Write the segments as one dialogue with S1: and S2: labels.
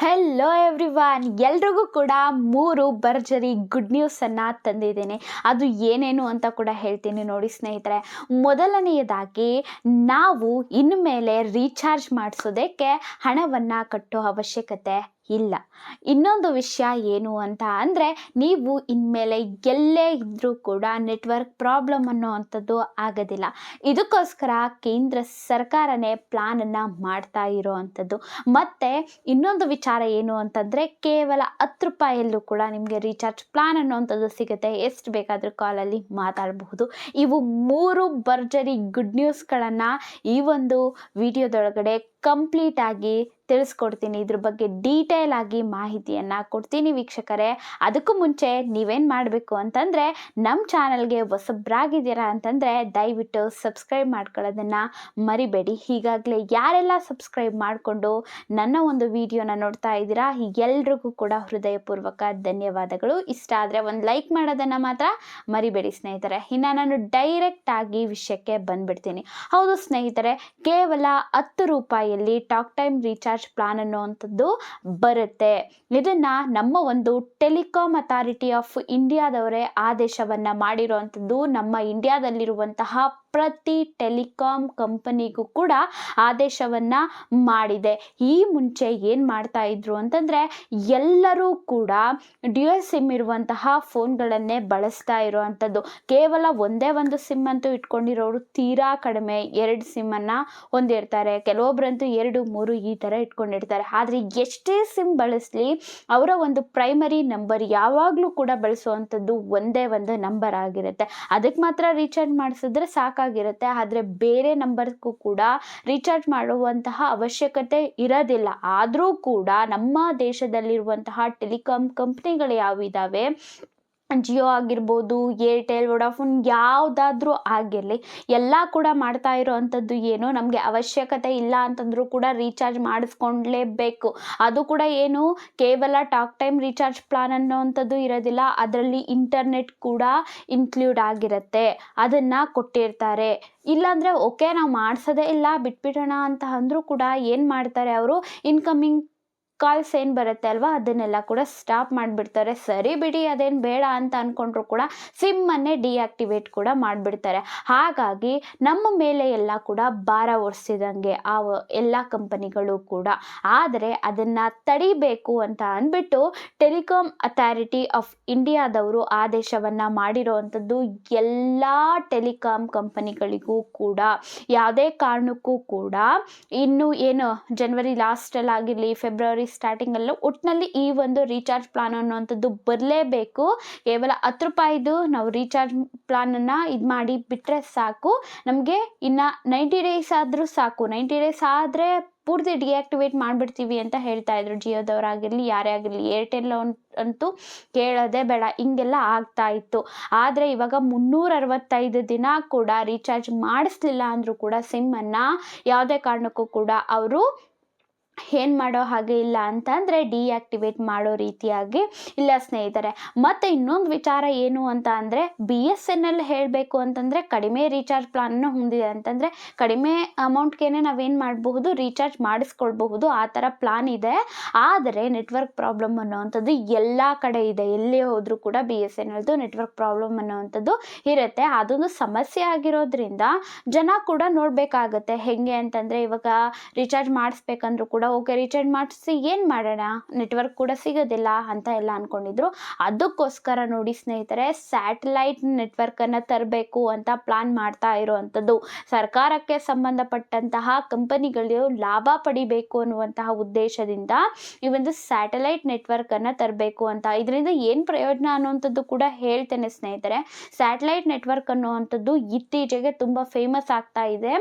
S1: Hello everyone ಎಲ್ರಿಗೂ ಕೂಡ ಮೂರು ಭರ್ಜರಿ ಗುಡ್ ನ್ಯೂಸನ್ನು ತಂದಿದ್ದೀನಿ. ಅದು ಏನೇನು ಅಂತ ಕೂಡ ಹೇಳ್ತೀನಿ ನೋಡಿ ಸ್ನೇಹಿತರೆ. ಮೊದಲನೆಯದಾಗಿ ನಾವು ಇನ್ಮೇಲೆ ರೀಚಾರ್ಜ್ ಮಾಡಿಸೋದಕ್ಕೆ ಹಣವನ್ನು ಕಟ್ಟೋ ಅವಶ್ಯಕತೆ ಇಲ್ಲ. ಇನ್ನೊಂದು ವಿಷಯ ಏನು ಅಂತ ಅಂದರೆ ನೀವು ಇನ್ಮೇಲೆ ಎಲ್ಲೇ ಇದ್ದರೂ ಕೂಡ ನೆಟ್ವರ್ಕ್ ಪ್ರಾಬ್ಲಮ್ ಅನ್ನೋ ಅಂಥದ್ದು ಆಗೋದಿಲ್ಲ. ಇದಕ್ಕೋಸ್ಕರ ಕೇಂದ್ರ ಸರ್ಕಾರನೇ ಪ್ಲಾನನ್ನು ಮಾಡ್ತಾ ಇರೋ ಅಂಥದ್ದು ಮತ್ತು ಇನ್ನೊಂದು ವಿಚಾರ ಏನು ಅಂತಂದರೆ ಕೇವಲ ಹತ್ತು ರೂಪಾಯಲ್ಲೂ ಕೂಡ ನಿಮಗೆ ರೀಚಾರ್ಜ್ ಪ್ಲಾನ್ ಅನ್ನೋವಂಥದ್ದು ಸಿಗುತ್ತೆ. ಎಷ್ಟು ಬೇಕಾದರೂ ಕಾಲಲ್ಲಿ ಮಾತಾಡಬಹುದು. ಇವು ಮೂರು ಭರ್ಜರಿ ಗುಡ್ ನ್ಯೂಸ್ಗಳನ್ನು ಈ ಒಂದು ವಿಡಿಯೋದೊಳಗಡೆ ಕಂಪ್ಲೀಟಾಗಿ ತಿಳಿಸ್ಕೊಡ್ತೀನಿ. ಇದ್ರ ಬಗ್ಗೆ ಡೀಟೇಲ್ ಆಗಿ ಮಾಹಿತಿಯನ್ನು ಕೊಡ್ತೀನಿ ವೀಕ್ಷಕರೇ. ಅದಕ್ಕೂ ಮುಂಚೆ ನೀವೇನು ಮಾಡಬೇಕು ಅಂತಂದರೆ ನಮ್ಮ ಚಾನಲ್ಗೆ ಹೊಸಬ್ರಾಗಿದ್ದೀರಾ ಅಂತಂದರೆ ದಯವಿಟ್ಟು ಸಬ್ಸ್ಕ್ರೈಬ್ ಮಾಡ್ಕೊಳ್ಳೋದನ್ನು ಮರಿಬೇಡಿ. ಈಗಾಗಲೇ ಯಾರೆಲ್ಲ ಸಬ್ಸ್ಕ್ರೈಬ್ ಮಾಡಿಕೊಂಡು ನನ್ನ ಒಂದು ವಿಡಿಯೋನ ನೋಡ್ತಾ ಇದ್ದೀರಾ, ಎಲ್ರಿಗೂ ಕೂಡ ಹೃದಯಪೂರ್ವಕ ಧನ್ಯವಾದಗಳು. ಇಷ್ಟ ಆದರೆ ಒಂದು ಲೈಕ್ ಮಾಡೋದನ್ನು ಮಾತ್ರ ಮರಿಬೇಡಿ ಸ್ನೇಹಿತರೆ. ಇನ್ನು ನಾನು ಡೈರೆಕ್ಟ್ ಆಗಿ ವಿಷಯಕ್ಕೆ ಬಂದ್ಬಿಡ್ತೀನಿ. ಹೌದು ಸ್ನೇಹಿತರೆ, ಕೇವಲ ಹತ್ತು ರೂಪಾಯಿಯಲ್ಲಿ ಟಾಕ್ ಟೈಮ್ ರೀಚಾರ್ಜ್ ಪ್ಲಾನ್ ಅನ್ನುವಂಥದ್ದು ಬರುತ್ತೆ. ಇದನ್ನ ನಮ್ಮ ಒಂದು ಟೆಲಿಕಾಮ್ ಅಥಾರಿಟಿ ಆಫ್ ಇಂಡಿಯಾದವರೇ ಆದೇಶವನ್ನ ಮಾಡಿರುವಂಥದ್ದು ನಮ್ಮ ಇಂಡಿಯಾದಲ್ಲಿರುವಂತಹ ಪ್ರತಿ ಟೆಲಿಕಾಂ ಕಂಪನಿಗೂ ಕೂಡ ಆದೇಶವನ್ನು ಮಾಡಿದೆ. ಈ ಮುಂಚೆ ಏನು ಮಾಡ್ತಾ ಇದ್ರು ಅಂತಂದರೆ ಎಲ್ಲರೂ ಕೂಡ ಡ್ಯೂ ಸಿಮ್ ಇರುವಂತಹ ಫೋನ್ಗಳನ್ನೇ ಬಳಸ್ತಾ ಇರುವಂಥದ್ದು. ಕೇವಲ ಒಂದೇ ಒಂದು ಸಿಮ್ ಅಂತೂ ಇಟ್ಕೊಂಡಿರೋರು ತೀರಾ ಕಡಿಮೆ ಎರಡು ಸಿಮ್ಮನ್ನು ಹೊಂದಿರ್ತಾರೆ. ಕೆಲವೊಬ್ಬರಂತೂ ಎರಡು, ಮೂರು ಈ ಥರ ಇಟ್ಕೊಂಡಿರ್ತಾರೆ. ಆದರೆ ಎಷ್ಟೇ ಸಿಮ್ ಬಳಸಲಿ ಅವರ ಒಂದು ಪ್ರೈಮರಿ ನಂಬರ್ ಯಾವಾಗಲೂ ಕೂಡ ಬಳಸುವಂಥದ್ದು ಒಂದೇ ಒಂದು ನಂಬರ್ ಆಗಿರುತ್ತೆ. ಅದಕ್ಕೆ ಮಾತ್ರ ರೀಚಾರ್ಜ್ ಮಾಡಿಸಿದ್ರೆ ಸಾಕಾಗಿರುತ್ತೆ ಆದರೆ ಬೇರೆ ನಂಬರ್ಗೂ ಕೂಡ ರೀಚಾರ್ಜ್ ಮಾಡುವಂತಹ ಅವಶ್ಯಕತೆ ಇರೋದಿಲ್ಲ. ಆದರೂ ಕೂಡ ನಮ್ಮ ದೇಶದಲ್ಲಿರುವಂತಹ ಟೆಲಿಕಾಂ ಕಂಪ್ನಿಗಳು ಯಾವಿದ್ದಾವೆ ಜಿಯೋ ಆಗಿರ್ಬೋದು, ಏರ್ಟೆಲ್, ವೊಡಾಫೋನ್ ಯಾವುದಾದ್ರೂ ಆಗಿರಲಿ, ಎಲ್ಲ ಕೂಡ ಮಾಡ್ತಾ ಇರೋ ಅಂಥದ್ದು ಏನು? ನಮಗೆ ಅವಶ್ಯಕತೆ ಇಲ್ಲ ಅಂತಂದರೂ ಕೂಡ ರೀಚಾರ್ಜ್ ಮಾಡಿಸ್ಕೊಂಡ್ಲೇಬೇಕು. ಅದು ಕೂಡ ಏನು? ಕೇವಲ ಟಾಕ್ ಟೈಮ್ ರೀಚಾರ್ಜ್ ಪ್ಲಾನ್ ಅನ್ನೋವಂಥದ್ದು ಇರೋದಿಲ್ಲ. ಅದರಲ್ಲಿ ಇಂಟರ್ನೆಟ್ ಕೂಡ ಇನ್ಕ್ಲೂಡ್ ಆಗಿರುತ್ತೆ. ಅದನ್ನು ಕೊಟ್ಟಿರ್ತಾರೆ. ಇಲ್ಲಾಂದರೆ ಓಕೆ ನಾವು ಮಾಡಿಸೋದೇ ಇಲ್ಲ, ಬಿಟ್ಬಿಡೋಣ ಅಂತ ಅಂದರೂ ಕೂಡ ಏನು ಮಾಡ್ತಾರೆ ಅವರು? ಇನ್ಕಮಿಂಗ್ ಕಾಲ್ಸ್ ಏನು ಬರುತ್ತೆ ಅಲ್ವಾ? ಅದನ್ನೆಲ್ಲ ಕೂಡ ಸ್ಟಾಪ್ ಮಾಡಿಬಿಡ್ತಾರೆ. ಸರಿ ಬಿಡಿ, ಅದೇನು ಬೇಡ ಅಂತ ಅಂದ್ಕೊಂಡ್ರು ಕೂಡ ಸಿಮ್ಮನ್ನೇ ಡಿಆಕ್ಟಿವೇಟ್ ಕೂಡ ಮಾಡಿಬಿಡ್ತಾರೆ. ಹಾಗಾಗಿ ನಮ್ಮ ಮೇಲೆ ಎಲ್ಲ ಕೂಡ ಭಾರ ಒರೆಸಿದಂಗೆ ಆ ಎಲ್ಲ ಕಂಪನಿಗಳು ಕೂಡ. ಆದರೆ ಅದನ್ನು ತಡಿಬೇಕು ಅಂತ ಅಂದ್ಬಿಟ್ಟು ಟೆಲಿಕಾಮ್ ಅಥಾರಿಟಿ ಆಫ್ ಇಂಡಿಯಾದವರು ಆದೇಶವನ್ನು ಮಾಡಿರೋವಂಥದ್ದು ಎಲ್ಲ ಟೆಲಿಕಾಮ್ ಕಂಪನಿಗಳಿಗೂ ಕೂಡ, ಯಾವುದೇ ಕಾರಣಕ್ಕೂ ಕೂಡ. ಇನ್ನು ಏನು ಜನವರಿ ಲಾಸ್ಟಲ್ಲಾಗಿರಲಿ ಫೆಬ್ರವರಿ ಸ್ಟಾರ್ಟಿಂಗಲ್ಲೂ ಒಟ್ಟಿನಲ್ಲಿ ಈ ಒಂದು ರೀಚಾರ್ಜ್ ಪ್ಲಾನ್ ಅನ್ನುವಂಥದ್ದು ಬರಲೇಬೇಕು. ಕೇವಲ ಹತ್ತು ರೂಪಾಯಿದು ನಾವು ರೀಚಾರ್ಜ್ ಪ್ಲಾನನ್ನು ಇದು ಮಾಡಿ ಬಿಟ್ಟರೆ ಸಾಕು. ನಮಗೆ ಇನ್ನು ನೈಂಟಿ ಡೇಸ್ ಆದರೂ ಸಾಕು. ನೈಂಟಿ ಡೇಸ್ ಆದರೆ ಪೂರ್ತಿ ಡಿಆಕ್ಟಿವೇಟ್ ಮಾಡಿಬಿಡ್ತೀವಿ ಅಂತ ಹೇಳ್ತಾ ಇದ್ರು ಜಿಯೋದವರಾಗಿರಲಿ, ಯಾರೇ ಆಗಿರಲಿ. ಏರ್ಟೆಲ್ ಅಂತೂ ಕೇಳೋದೇ ಬೇಡ. ಹಿಂಗೆಲ್ಲ ಆಗ್ತಾ ಇತ್ತು. ಆದರೆ ಇವಾಗ ಮುನ್ನೂರ ಅರವತ್ತೈದು ದಿನ ಕೂಡ ರೀಚಾರ್ಜ್ ಮಾಡಿಸ್ಲಿಲ್ಲ ಅಂದರೂ ಕೂಡ ಸಿಮ್ಮನ್ನು ಯಾವುದೇ ಕಾರಣಕ್ಕೂ ಕೂಡ ಅವರು ಏನು ಮಾಡೋ ಹಾಗೆ ಇಲ್ಲ ಅಂತಂದರೆ ಡಿಆಕ್ಟಿವೇಟ್ ಮಾಡೋ ರೀತಿಯಾಗಿ ಇಲ್ಲ ಸ್ನೇಹಿತರೆ. ಮತ್ತು ಇನ್ನೊಂದು ವಿಚಾರ ಏನು ಅಂತ ಅಂದರೆ ಬಿ ಎಸ್ ಎನ್ ಎಲ್ ಹೇಳಬೇಕು ಅಂತಂದರೆ ಕಡಿಮೆ ರೀಚಾರ್ಜ್ ಪ್ಲಾನನ್ನು ಹೊಂದಿದೆ ಅಂತಂದರೆ ಕಡಿಮೆ ಅಮೌಂಟ್ಗೇನೆ ನಾವೇನು ಮಾಡಬಹುದು ರೀಚಾರ್ಜ್ ಮಾಡಿಸ್ಕೊಳ್ಬಹುದು, ಆ ಥರ ಪ್ಲಾನ್ ಇದೆ. ಆದರೆ ನೆಟ್ವರ್ಕ್ ಪ್ರಾಬ್ಲಮ್ ಅನ್ನೋವಂಥದ್ದು ಎಲ್ಲ ಕಡೆ ಇದೆ. ಎಲ್ಲಿ ಹೋದರೂ ಕೂಡ ಬಿ ಎಸ್ ಎನ್ ಎಲ್ದು ನೆಟ್ವರ್ಕ್ ಪ್ರಾಬ್ಲಮ್ ಅನ್ನೋವಂಥದ್ದು ಇರುತ್ತೆ. ಅದೊಂದು ಸಮಸ್ಯೆ ಆಗಿರೋದ್ರಿಂದ ಜನ ಕೂಡ ನೋಡಬೇಕಾಗತ್ತೆ. ಹೇಗೆ ಅಂತಂದರೆ ಇವಾಗ ರೀಚಾರ್ಜ್ ಮಾಡಿಸ್ಬೇಕಂದ್ರೂ ಕೂಡ ಓಕೆ ರೀಚಾರ್ಜ್ ಮಾಡಿಸಿ ಏನು ಮಾಡೋಣ? ನೆಟ್ವರ್ಕ್ ಕೂಡ ಸಿಗೋದಿಲ್ಲ ಅಂತ ಎಲ್ಲ ಅಂದ್ಕೊಂಡಿದ್ರು ಅದಕ್ಕೋಸ್ಕರ ನೋಡಿ ಸ್ನೇಹಿತರೆ ಸ್ಯಾಟಲೈಟ್ ನೆಟ್ವರ್ಕನ್ನು ತರಬೇಕು ಅಂತ ಪ್ಲಾನ್ ಮಾಡ್ತಾ ಇರುವಂಥದ್ದು. ಸರ್ಕಾರಕ್ಕೆ ಸಂಬಂಧಪಟ್ಟಂತಹ ಕಂಪನಿಗಳು ಲಾಭ ಪಡಿಬೇಕು ಅನ್ನುವಂತಹ ಉದ್ದೇಶದಿಂದ ಈ ಒಂದು ಸ್ಯಾಟಲೈಟ್ ನೆಟ್ವರ್ಕನ್ನು ತರಬೇಕು ಅಂತ. ಇದರಿಂದ ಏನು ಪ್ರಯೋಜನ ಅನ್ನುವಂಥದ್ದು ಕೂಡ ಹೇಳ್ತೇನೆ ಸ್ನೇಹಿತರೆ. ಸ್ಯಾಟಲೈಟ್ ನೆಟ್ವರ್ಕ್ ಅನ್ನುವಂಥದ್ದು ಇತ್ತೀಚೆಗೆ ತುಂಬ ಫೇಮಸ್ ಆಗ್ತಾ ಇದೆ.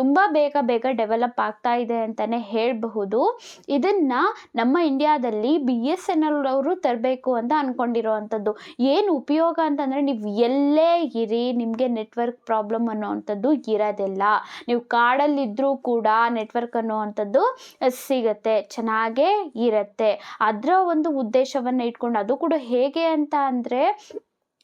S1: ತುಂಬ ಬೇಗ ಬೇಗ ಡೆವಲಪ್ ಆಗ್ತಾ ಇದೆ ಅಂತಲೇ ಹೇಳಬಹುದು. ಇದನ್ನು ನಮ್ಮ ಇಂಡಿಯಾದಲ್ಲಿ ಬಿ ಎಸ್ ಎನ್ ಎಲ್ ಅವರು ತರಬೇಕು ಅಂತ ಅನ್ಕೊಂಡಿರೋ ಅಂಥದ್ದು ಏನು ಉಪಯೋಗ ಅಂತಂದರೆ ನೀವು ಎಲ್ಲೇ ಇರಿ, ನಿಮಗೆ ನೆಟ್ವರ್ಕ್ ಪ್ರಾಬ್ಲಮ್ ಅನ್ನೋವಂಥದ್ದು ಇರೋದಿಲ್ಲ. ನೀವು ಕಾಡಲ್ಲಿದ್ದರೂ ಕೂಡ ನೆಟ್ವರ್ಕ್ ಅನ್ನೋವಂಥದ್ದು ಸಿಗತ್ತೆ, ಚೆನ್ನಾಗೇ ಇರತ್ತೆ. ಅದರ ಒಂದು ಉದ್ದೇಶವನ್ನು ಇಟ್ಕೊಂಡು ಅದು ಕೂಡ ಹೇಗೆ ಅಂತ ಅಂದರೆ,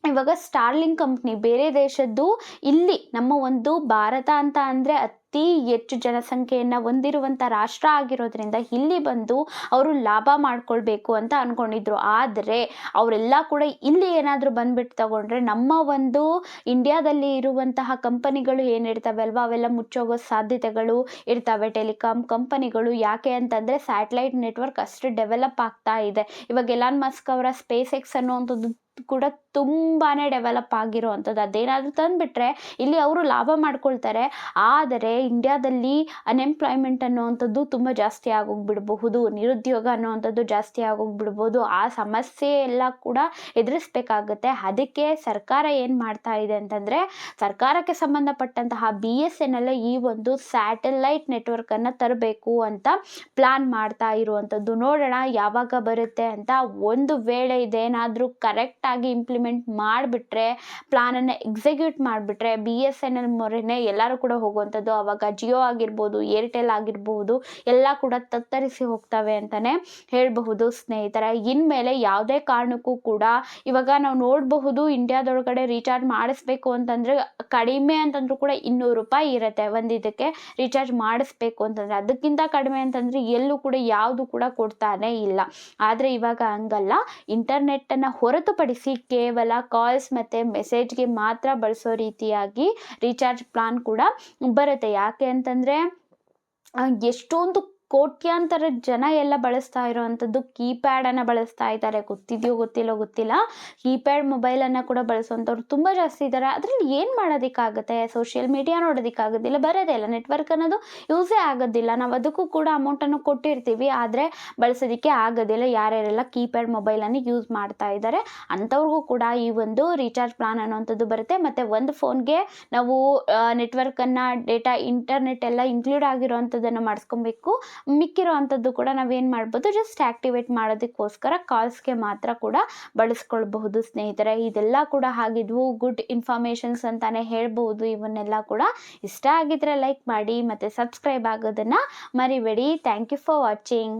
S1: ಇವಾಗ ಸ್ಟಾರ್ಲಿಂಗ್ ಕಂಪ್ನಿ ಬೇರೆ ದೇಶದ್ದು, ಇಲ್ಲಿ ನಮ್ಮ ಒಂದು ಭಾರತ ಅಂತ ಅಂದರೆ ಅತಿ ಹೆಚ್ಚು ಜನಸಂಖ್ಯೆಯನ್ನು ಹೊಂದಿರುವಂಥ ರಾಷ್ಟ್ರ ಆಗಿರೋದ್ರಿಂದ ಇಲ್ಲಿ ಬಂದು ಅವರು ಲಾಭ ಮಾಡ್ಕೊಳ್ಬೇಕು ಅಂತ ಅಂದ್ಕೊಂಡಿದ್ರು ಆದರೆ ಅವರೆಲ್ಲ ಕೂಡ ಇಲ್ಲಿ ಏನಾದರೂ ಬಂದ್ಬಿಟ್ಟು ತಗೊಂಡ್ರೆ ನಮ್ಮ ಒಂದು ಇಂಡಿಯಾದಲ್ಲಿ ಇರುವಂತಹ ಕಂಪನಿಗಳು ಏನಿರ್ತವೆ ಅಲ್ವಾ? ಅವೆಲ್ಲ ಮುಚ್ಚೋಗೋ ಸಾಧ್ಯತೆಗಳು ಇರ್ತವೆ. ಟೆಲಿಕಾಂ ಕಂಪನಿಗಳು ಯಾಕೆ ಅಂತಂದರೆ ಸ್ಯಾಟಲೈಟ್ ನೆಟ್ವರ್ಕ್ ಅಷ್ಟು ಡೆವಲಪ್ ಆಗ್ತಾ ಇದೆ. ಇವಾಗ ಎಲಾನ್ ಮಸ್ಕ್ ಅವರ ಸ್ಪೇಸ್ ಎಕ್ಸ್ ಅನ್ನುವಂಥದ್ದು ಕೂಡ ತುಂಬಾ ಡೆವಲಪ್ ಆಗಿರೋ ಅಂಥದ್ದು ಅದೇನಾದರೂ ತಂದುಬಿಟ್ರೆ ಇಲ್ಲಿ ಅವರು ಲಾಭ ಮಾಡ್ಕೊಳ್ತಾರೆ. ಆದರೆ ಇಂಡ್ಯಾದಲ್ಲಿ ಅನ್ಎಂಪ್ಲಾಯ್ಮೆಂಟ್ ಅನ್ನೋವಂಥದ್ದು ತುಂಬ ಜಾಸ್ತಿ ಆಗೋಗ್ಬಿಡಬಹುದು. ನಿರುದ್ಯೋಗ ಅನ್ನೋವಂಥದ್ದು ಜಾಸ್ತಿ ಆಗೋಗ್ಬಿಡ್ಬೋದು ಆ ಸಮಸ್ಯೆ ಎಲ್ಲ ಕೂಡ ಎದುರಿಸ್ಬೇಕಾಗುತ್ತೆ. ಅದಕ್ಕೆ ಸರ್ಕಾರ ಏನು ಮಾಡ್ತಾ ಇದೆ ಅಂತಂದರೆ, ಸರ್ಕಾರಕ್ಕೆ ಸಂಬಂಧಪಟ್ಟಂತಹ ಬಿ ಎಸ್ ಎನ್ ಎಲ್ ಈ ಒಂದು ಸ್ಯಾಟಲೈಟ್ ನೆಟ್ವರ್ಕನ್ನು ತರಬೇಕು ಅಂತ ಪ್ಲಾನ್ ಮಾಡ್ತಾ ಇರುವಂಥದ್ದು. ನೋಡೋಣ ಯಾವಾಗ ಬರುತ್ತೆ ಅಂತ ಒಂದು ವೇಳೆ ಇದೇನಾದರೂ ಕರೆಕ್ಟಾಗಿ ಇಂಪ್ಲಿಮೆಂಟ್ ಮಾಡಿಬಿಟ್ರೆ ಪ್ಲಾನನ್ನು ಎಕ್ಸಿಕ್ಯೂಟ್ ಮಾಡಿಬಿಟ್ರೆ ಬಿ ಎಸ್ ಎನ್ ಎಲ್ ಮೊರೆನೆ ಎಲ್ಲರೂ ಕೂಡ ಹೋಗುವಂಥದ್ದು ಆವಾಗ ಜಿಯೋ ಆಗಿರ್ಬೋದು ಏರ್ಟೆಲ್ ಆಗಿರ್ಬೋದು, ಎಲ್ಲ ಕೂಡ ತತ್ತರಿಸಿ ಹೋಗ್ತವೆ ಅಂತಲೇ ಹೇಳಬಹುದು ಸ್ನೇಹಿತರೆ. ಇನ್ಮೇಲೆ ಯಾವುದೇ ಕಾರಣಕ್ಕೂ ಕೂಡ ಇವಾಗ ನಾವು ನೋಡಬಹುದು ಇಂಡಿಯಾದೊಳಗಡೆ ರೀಚಾರ್ಜ್ ಮಾಡಿಸ್ಬೇಕು ಅಂತಂದರೆ, ಕಡಿಮೆ ಅಂತಂದ್ರೂ ಕೂಡ ಇನ್ನೂರು ರೂಪಾಯಿ ಇರುತ್ತೆ ಒಂದು ಇದಕ್ಕೆ ರೀಚಾರ್ಜ್ ಮಾಡಿಸ್ಬೇಕು ಅಂತಂದರೆ. ಅದಕ್ಕಿಂತ ಕಡಿಮೆ ಅಂತಂದರೆ ಎಲ್ಲೂ ಕೂಡ ಯಾವುದು ಕೂಡ ಕೊಡ್ತಾನೆ ಇಲ್ಲ. ಆದರೆ ಇವಾಗ ಹಂಗಲ್ಲ. ಇಂಟರ್ನೆಟ್ಟನ್ನು ಹೊರತುಪಡಿಸಿ ಕೇವಲ ಕಾಲ್ಸ್ ಮತ್ತು ಮೆಸೇಜ್ಗೆ ಮಾತ್ರ ಬಳಸೋ ರೀತಿಯಾಗಿ ರೀಚಾರ್ಜ್ ಪ್ಲಾನ್ ಕೂಡ ಬರುತ್ತೆ. ಯಾಕೆ ಅಂತಂದರೆ ಎಷ್ಟೊಂದು ಕೋಟ್ಯಾಂತರ ಜನ ಎಲ್ಲ ಬಳಸ್ತಾ ಇರೋವಂಥದ್ದು ಕೀಪ್ಯಾಡನ್ನು ಬಳಸ್ತಾ ಇದ್ದಾರೆ. ಗೊತ್ತಿದೆಯೋ ಗೊತ್ತಿಲ್ಲೋ ಗೊತ್ತಿಲ್ಲ. ಕೀಪ್ಯಾಡ್ ಮೊಬೈಲನ್ನು ಕೂಡ ಬಳಸುವಂಥವ್ರು ತುಂಬ ಜಾಸ್ತಿ ಇದ್ದಾರೆ. ಅದರಲ್ಲಿ ಏನು ಮಾಡೋದಕ್ಕಾಗುತ್ತೆ? ಸೋಷಿಯಲ್ ಮೀಡಿಯಾ ನೋಡೋದಕ್ಕಾಗೋದಿಲ್ಲ. ಬರೋದೇ ಇಲ್ಲ. ನೆಟ್ವರ್ಕ್ ಅನ್ನೋದು ಯೂಸೇ ಆಗೋದಿಲ್ಲ. ನಾವು ಅದಕ್ಕೂ ಕೂಡ ಅಮೌಂಟನ್ನು ಕೊಟ್ಟಿರ್ತೀವಿ. ಆದರೆ ಬಳಸೋದಕ್ಕೆ ಆಗೋದಿಲ್ಲ. ಯಾರ್ಯಾರೆಲ್ಲ ಕೀಪ್ಯಾಡ್ ಮೊಬೈಲನ್ನು ಯೂಸ್ ಮಾಡ್ತಾ ಇದ್ದಾರೆ, ಅಂಥವ್ರಿಗೂ ಕೂಡ ಈ ಒಂದು ರೀಚಾರ್ಜ್ ಪ್ಲಾನ್ ಅನ್ನುವಂಥದ್ದು ಬರುತ್ತೆ. ಮತ್ತು ಒಂದು ಫೋನ್ಗೆ ನಾವು ನೆಟ್ವರ್ಕನ್ನು ಡೇಟಾ ಇಂಟರ್ನೆಟ್ ಎಲ್ಲ ಇನ್ಕ್ಲೂಡ್ ಆಗಿರೋವಂಥದ್ದನ್ನು ಮಾಡಿಸ್ಕೊಬೇಕು. ಮಿಕ್ಕಿರೋ ಅಂಥದ್ದು ಕೂಡ ನಾವೇನು ಮಾಡ್ಬೋದು ಜಸ್ಟ್ ಆ್ಯಕ್ಟಿವೇಟ್ ಮಾಡೋದಕ್ಕೋಸ್ಕರ ಕಾಲ್ಸ್ಗೆ ಮಾತ್ರ ಕೂಡ ಬಳಸ್ಕೊಳ್ಬಹುದು ಸ್ನೇಹಿತರೆ. ಇದೆಲ್ಲ ಕೂಡ ಆಗಿದ್ವು ಗುಡ್ ಇನ್ಫಾರ್ಮೇಷನ್ಸ್ ಅಂತಲೇ ಹೇಳ್ಬೋದು ಇವನ್ನೆಲ್ಲ ಕೂಡ ಇಷ್ಟ ಆಗಿದ್ರೆ ಲೈಕ್ ಮಾಡಿ ಮತ್ತು ಸಬ್ಸ್ಕ್ರೈಬ್ ಆಗೋದನ್ನು ಮರಿಬೇಡಿ. Thank you for watching